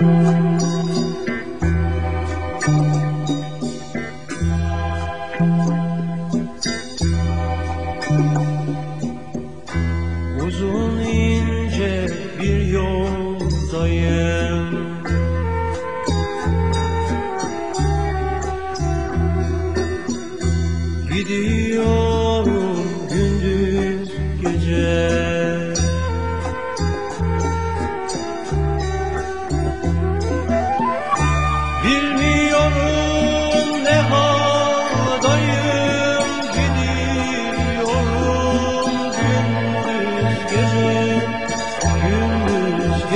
Thank you.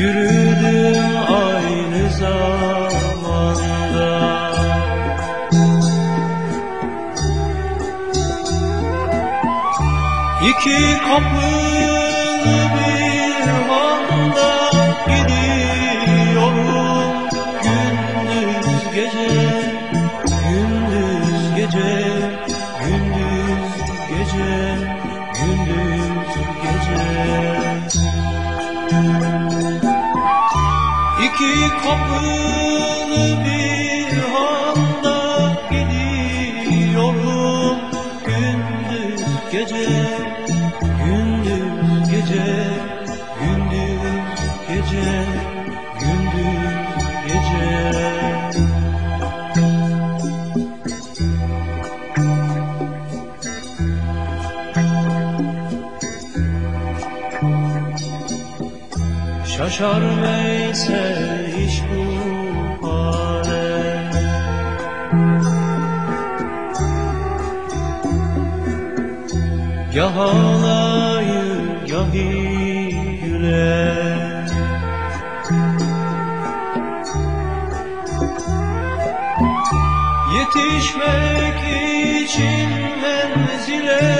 Yürüdüm aynı zamanda. İki kapılı bir handa gidiyorum. Gündüz gece gündüz gece gündüz gece gündüz gece İki kapılı bir handa gidiyorum gündüz gece gündüz gece gündüz gece gündüz gece Şaşar Veysel iş bu hale. Gah ağlayır gahi güler Yetişmek için menzile